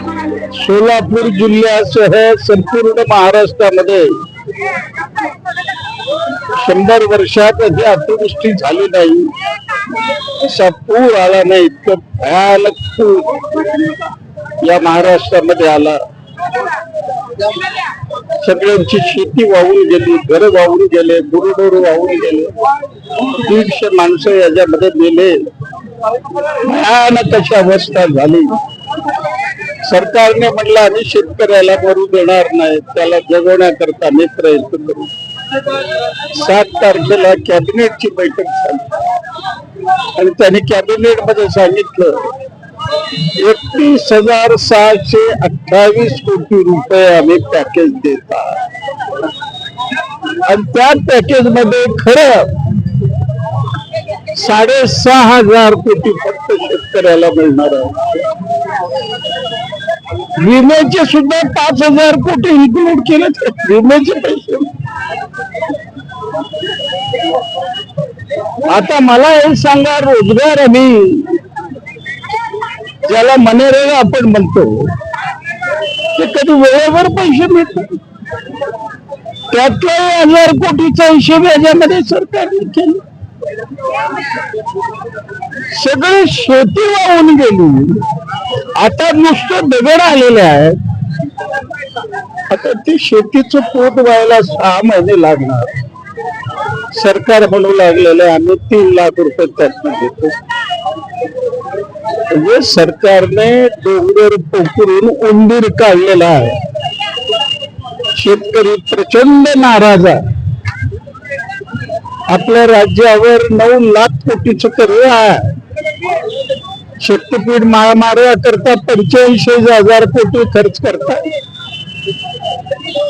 सोलापूर जिल्ह्यासह संपूर्ण महाराष्ट्रामध्ये शंभर वर्षात अशी अतिवृष्टी झाली नाही. असा पूर आला नाही इतकं भयानक पूर या महाराष्ट्रामध्ये आला. सगळ्यांची शेती वाहून गेली घर वाहून गेले गुरुडोर वाहून गेले. दीडशे माणसं याच्यामध्ये गेले भयानक अशी अवस्था झाली. सरकारने म्हटलं आम्ही शेतकऱ्याला भरू देणार नाही त्याला जगवण्याकरता आम्ही प्रयत्न करू. सात तारखेला कॅबिनेटची बैठक झाली. आणि त्यांनी कॅबिनेटमध्ये सांगितलं एकतीस हजार सहाशे अठ्ठावीस कोटी रुपये आम्ही पॅकेज देतात. आणि त्या पॅकेजमध्ये खरं साडेसहा हजार कोटी फक्त शेतकऱ्याला मिळणार आहे. विम्याचे सुद्धा पाच हजार कोटी इन्क्लूड केले विम्याचे पैसे. आता मला हे सांगा रोजगार आम्ही ज्याला मनरेगा आपण म्हणतो ते कधी वेळेवर पैसे मिळतात? त्यातला हजार कोटीचा हिशेब याच्यामध्ये सरकारने केला. सगळी शेती वाहून गेली. आता नुसतं दगड आलेले आहेत. आता ती शेतीचं पोट व्हायला सहा महिने लागणार. सरकार म्हणू लागलेलं आहे, आम्ही तीन लाख रुपये त्यांना देतो. म्हणजे सरकारने डोंगर पोखरून उंदीर काढलेला आहे. शेतकरी प्रचंड नाराज आहे. आपल्या राज्यावर नऊ लाख कोटीचं कर्ज आहे शक्तीपीठ महामार्गा करता पंच्याऐंशी हजार कोटी खर्च करतात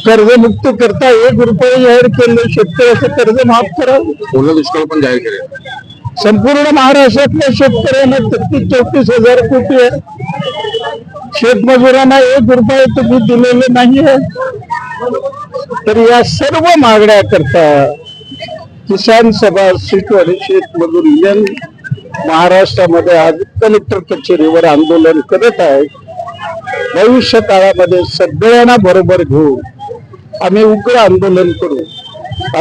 कर्जमुक्त करता एक रुपये जाहीर केलं शेतकऱ्याचं कर्ज माफ करावं दुष्काळ पण जाहीर केले. संपूर्ण महाराष्ट्रातल्या शेतकऱ्यांना तेहतीस चौतीस हजार कोटी आहे. शेतमजुरांना एक रुपये तुम्ही दिलेले नाहीये. तर या सर्व मागण्या करता. किसान सभा सीटवर शेतमजूर युनियन महाराष्ट्रामध्ये आज कलेक्टर कचेरीवर आंदोलन करत आहे. भविष्य काळामध्ये सगळ्यांना बरोबर घेऊन आम्ही उग्र आंदोलन करू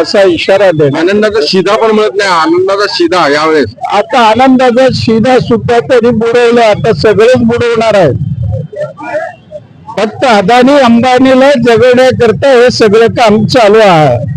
असा इशारा देणार. आनंदाचा शिधा पण मिळत नाही आनंदाचा शिधा यावेळेस. आता आनंदाचा शिधा सुद्धा तरी बुडवलं आता सगळेच बुडवणार आहे फक्त अदानी अंबानीला जगण्याकरता हे सगळं काम चालू आहे.